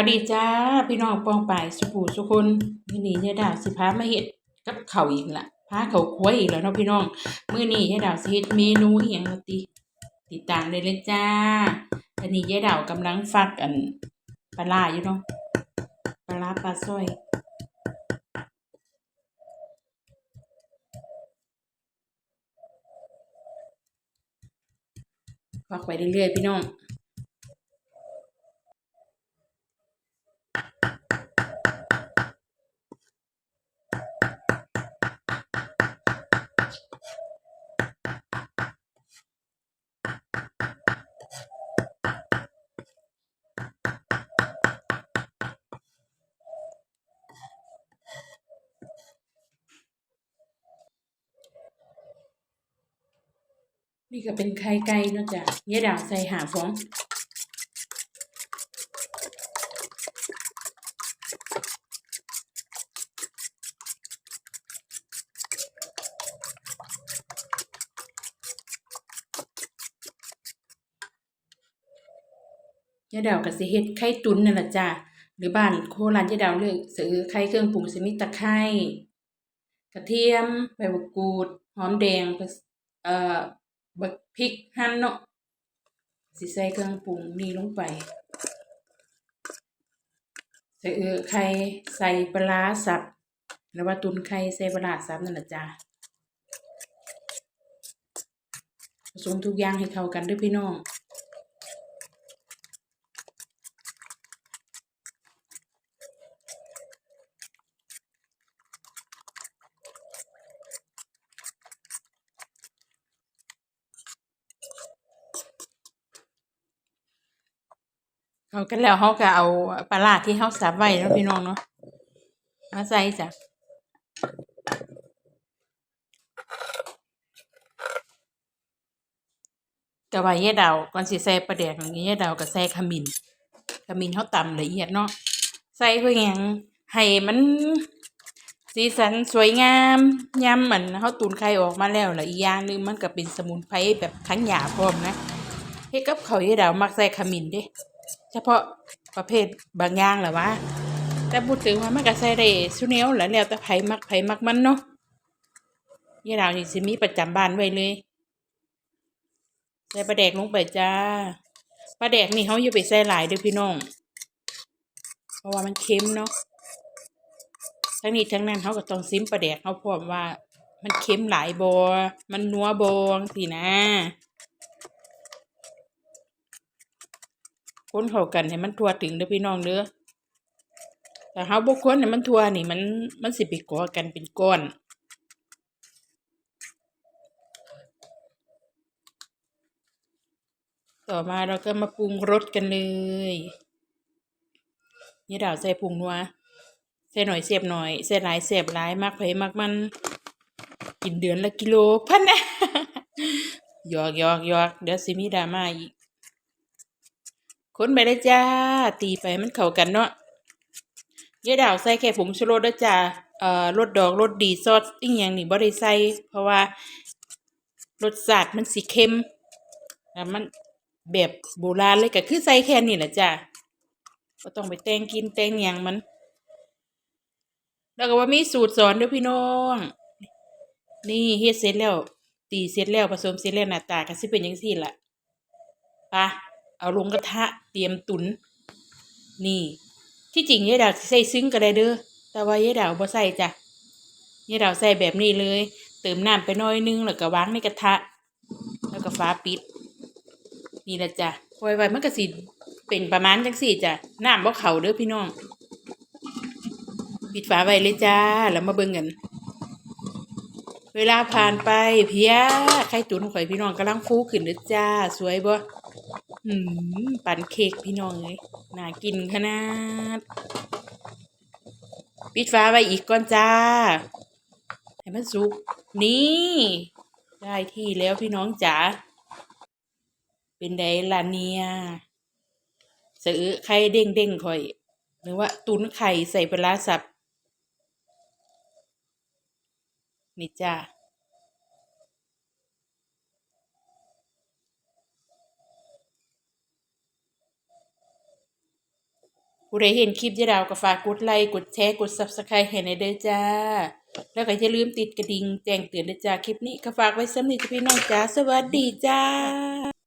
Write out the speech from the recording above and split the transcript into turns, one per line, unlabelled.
สวัสดีจ้าพี่น้องปองป่ายสุภูสุคนมื้อนี้ยายดาวสิพามาเฮ็ดกับเข้าอีกละพาเข้าครัวอีกแล้วเนาะพี่น้องมื้อนี้ยายดาวสิเฮ็ดเมนูอิหยังติติดตามได้เลยจ้าอันนี้ยายดาวกำลังฟักอันปลาอยู่เนาะปลาปลาส้อยฟักไปเรื่อยๆพี่น้อง นี่ก็เป็นไข่ไก่เนาะจ้ะยาดาวใส่หาฟองยาดาวก็สิเฮ็ดไข่ตุ๋นนั่นแหละจ้ะหรือบ้านโคราชยาดาวเลือกซื้อไข่เครื่องปรุงสิมีตะไคร้กระเทียมใบมะกรูดหอมแดงเอ่อ บักพริกหั่นเนาะสิใส่เครื่องปรุงนี่ลงไป ใส่เออไข่ใส่ปลาสับหรือว่าตุนไข่ใส่ปลาร้าสับนั่นละจ้าผสมทุกอย่างให้เข้ากันด้วยพี่น้อง เอากันแล้วเขาก็เอาปลาที่เขาสับไว้แล้วพี่น้องเนาะมาใส่จ้ะกะว่าเยดาวก่อนสิใส่ปลาแดกอย่างเงี้ยเยดาวก็ใส่ขมิ้นขมิ้นเขาตำละเอียดเนาะใส่เพื่อยังให้มันสีสันสวยงามยำเหมือนเขาตุนไข่ออกมาแล้วละอีกอย่างนึงมันก็เป็นสมุนไพรแบบขังหยาพร้อมนะเฮ็ดกับข้าเยดาวมักใส่ขมิ้นเด้ เฉพาะประเภทบางอย่างแหละวะแต่พูดถึงว่ามันก็ใส่ได้สุแนวแหละแล้วแต่ไผมักไผมักมันเนาะยายดาวนี่สิมีประจำบ้านไว้เลยใส่ปลาแดกลงไปจ้าปลาแดกนี่เขาอย่ไปใส่หลายด้อพี่น้อง เพราะว่ามันเค็มเนาะทั้งนี้ทั้งนั้นเขาก็ต้องซิมปลาแดกเขาพร้อมว่า มันเค็มหลายบอมันนัวบจังสินะ คนเข้ากันให้มันทั่วถึงเด้อพี่น้องเด้อแต่เฮาบ่คนให้มันทั่วนี่มันมันสิไปก่อกันเป็นก้อนต่อมาเราก็มาปรุงรสกันเลย นี่ดาวใส่ผงนัวใส่หน่อยเสียบหน่อยใส่หลายเสียบหลายมากไผมากมัน กินเดือนละกิโลพันนะหยอกหยอกหยอกเดี๋ยวสิมีดราม่าอีก คนไปเลยจ้า ตีไปมันเข้ากันเนาะยายดาวใส่แค่ผงชูรสด้อจ้าเอ่อรสดอกรสดีซอสอีหยังนี่บ่ได้ใส่เพราะว่ารสชาติมันสิเค็มแล้วมันแบบโบราณเลยก็คือใส่แค่นี้แหละจ้าบ่ต้องไปแต่งกินแต่งหยังมัน แล้วก็ว่ามีสูตรสอนด้อพี่น้อง นี่เฮ็ดเสร็จแล้ว ตีเสร็จแล้วผสมเสร็จแล้วหน้าตาก็สิเป็นจังซี่ละไปะ เอาลงกระทะเตรียมตุน นี่ ที่จริงยายดาวใส่ซึ้งก็ได้เด้อแต่ว่ายายดาวบ่ใส่จ้ะยายดาวใส่แบบนี้เลย เติมน้ำไปน้อยนึงแล้วก็วางในกระทะ แล้วก็ฟ้าปิด นี่แหละจ้ะปล่อยไว้มันก็สิเป็นประมาณจังสี่จ้ะน้ำบ่เข้าเด้อพี่น้องปิดฝาไว้เลยจ้า แล้วมาเบิ่งกันเวลาผ่านไปเพียไข่ตุ๋นข่อยพี่น้องกำลังฟูขึ้นเด้อจ้า สวยบ่ อืมปั่นเค้กพี่น้องเลยน่ากินขนาด ปิดฟ้าไว้อีกก่อนจ้า ให้มันสุก นี่ ได้ที่แล้วพี่น้องจ๋า เป็นไดล่ะเนี่ยซื้อไข่เด้งเด้งๆข่อย หรือว่าตุนไข่ใส่ปลาสับ นี่จ้า ผู้ใดเห็นคลิปยายดาวก็ฝากกดไลค์กดแชร์กด Subscribe ให้ในเด้อจ้า แล้วก็อย่าลืมติดกระดิ่งแจ้งเตือนเด้อจ้าคลิปนี้ก็ฝากไว้สำหรับพี่น้องจ้าสวัสดีจ้า